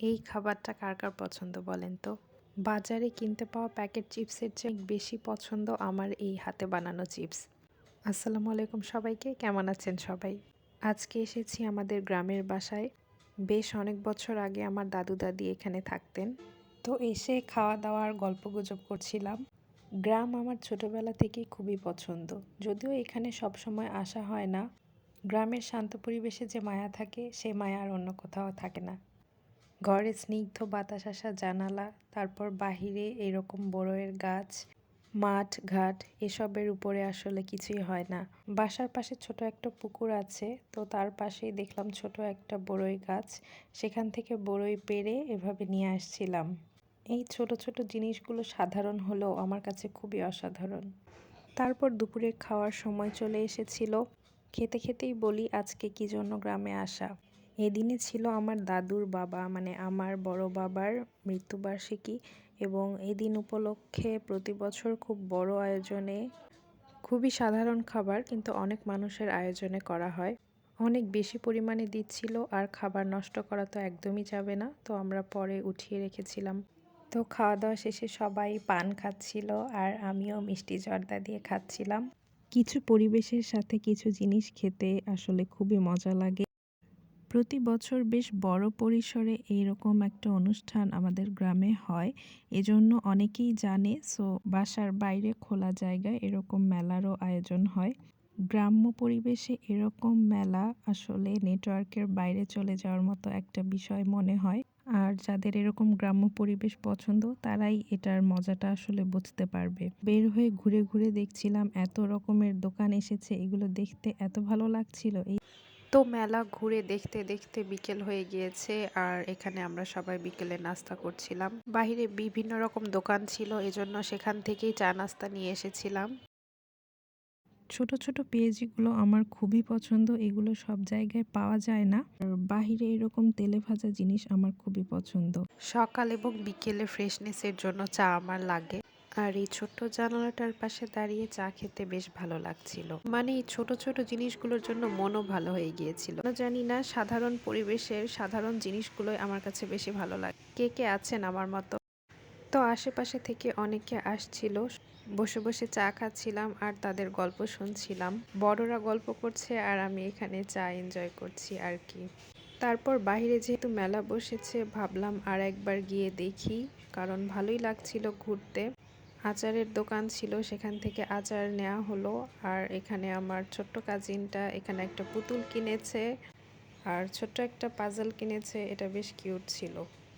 এই খাবারটা কার কার পছন্দ বলেন তো? বাজারে কিনতে পাওয়া প্যাকেট চিপসের চেয়ে বেশি পছন্দ আমার এই হাতে বানানো চিপস। আসসালামু আলাইকুম সবাইকে, কেমন আছেন সবাই? আজকে এসেছি আমাদের গ্রামের বাসায়। বেশ অনেক বছর আগে আমার দাদু দাদি এখানে থাকতেন। তো এসে খাওয়া দাওয়ার গল্প গুজব করছিলাম। গ্রাম আমার ছোটবেলা থেকেই খুবই পছন্দ। যদিও এখানে সবসময় আসা হয় না। গ্রামের শান্ত পরিবেশে যে মায়া থাকে, সে মায়া আর অন্য কোথাও থাকে না। ঘরে স্নিগ্ধ বাতাস আসা জানালা, তারপর বাহিরে এরকম বড়য়ের গাছ, মাঠ, ঘাট, এসবের উপরে আসলে কিছুই হয় না। বাসার পাশে ছোট একটা পুকুর আছে, তো তার পাশেই দেখলাম ছোট একটা বড়ই গাছ। সেখান থেকে বড়ই পেরে এভাবে নিয়ে আসছিলাম। এই ছোট ছোট জিনিসগুলো সাধারণ হলেও আমার কাছে খুবই অসাধারণ। তারপর দুপুরে খাওয়ার সময় চলে এসেছিল। খেতে খেতেই বলি, আজকে কি জন্য গ্রামে আসা? এদিনে ছিল আমার দাদুর বাবা মানে আমার বড় বাবার মৃত্যুবার্ষিকী এবং এই দিন উপলক্ষে প্রতি বছর খুব বড় আয়োজনে খুবই সাধারণ খাবার, কিন্তু অনেক মানুষের আয়োজনে করা হয়। অনেক বেশি পরিমাণে দিচ্ছিল আর খাবার নষ্ট করা তো একদমই যাবে না, তো আমরা পরে উঠিয়ে রেখেছিলাম। তো খাওয়া দাওয়া শেষে সবাই পান খাচ্ছিল আর আমিও মিষ্টি জর্দা দিয়ে খাচ্ছিলাম। কিছু পরিবেশের সাথে কিছু জিনিস খেতে আসলে খুবই মজা লাগে। প্রতি বছর বেশ বড় পরিসরে এইরকম একটা অনুষ্ঠান আমাদের গ্রামে হয়। এজন্য অনেকেই জানে, সো বাসার বাইরে খোলা জায়গায় এরকম মেলারও আয়োজন হয়। গ্রাম্য পরিবেশে এরকম মেলা আসলে নেটওয়ার্কের বাইরে চলে যাওয়ার মতো একটা বিষয় মনে হয়। আর যাদের এরকম গ্রাম্য পরিবেশ পছন্দ, তারাই এটার মজাটা আসলে বুঝতে পারবে। বের হয়ে ঘুরে ঘুরে দেখছিলাম, এত রকমের দোকান এসেছে, এগুলো দেখতে এত ভালো লাগছিল। এই তো মেলা ঘুরে দেখতে দেখতে বিকেল হয়ে গিয়েছে আর এখানে আমরা সবাই বিকেলে নাস্তা করছিলাম। বাহিরে বিভিন্ন রকম দোকান ছিল এজন্য সেখান থেকেই চা নাস্তা নিয়ে এসেছিলাম। ছোট ছোট পেঁয়াজিগুলো আমার খুবই পছন্দ এগুলো সব জায়গায় পাওয়া যায় না। আর বাহিরে এরকম তেলে ভাজা জিনিস আমার খুবই পছন্দ। সকাল এবং বিকেলে ফ্রেশনেসের জন্য চা আমার লাগে। আর এই ছোট্ট জানালাটার পাশে দাঁড়িয়ে চা খেতে বেশ ভালো লাগছিল। মানে এই ছোট ছোট জিনিসগুলোর জন্য মনও ভালো হয়ে গিয়েছিল। জানি না, সাধারণ পরিবেশের সাধারণ জিনিসগুলোই আমার কাছে বেশি ভালো লাগে, কে কে আছেন আমার মতো? তো আশেপাশে থেকে অনেকে আসছিল। বসে বসে চা খাচ্ছিলাম আর তাদের গল্প শুনছিলাম। বড়রা গল্প করছে আর আমি এখানে চা এনজয় করছি আর কি। তারপর বাইরে যেহেতু মেলা বসেছে, ভাবলাম আর একবার গিয়ে দেখি। কারণ ভালোই লাগছিল ঘুরতে। আচারের দোকান ছিল, সেখান থেকে আচার নেওয়া হলো। আর এখানে আমার ছোট্ট কাজিনটা এখানে একটা পুতুল কিনেছে আর ছোট্ট একটা পাজল কিনেছে, এটা বেশ কিউট ছিল।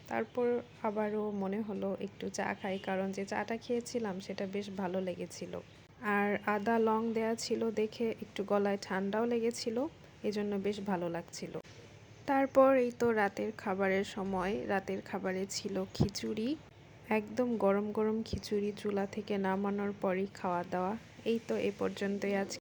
তারপর আবারও মনে হলো একটু চা খাই, কারণ যে চাটা খেয়েছিলাম সেটা বেশ ভালো লেগেছিল। আর আদা লং দেয়া ছিল দেখে একটু গলায় ঠান্ডাও লেগেছিল, এজন্য বেশ ভালো লাগছিল। তারপর এই তো রাতের খাবারের সময়, রাতের খাবারে ছিল খিচুড়ি। একদম গরম গরম খিচুড়ি, চুলা থেকে নামানোর পরই খাওয়া দাওয়া। এই তো এ পর্যন্তই আজ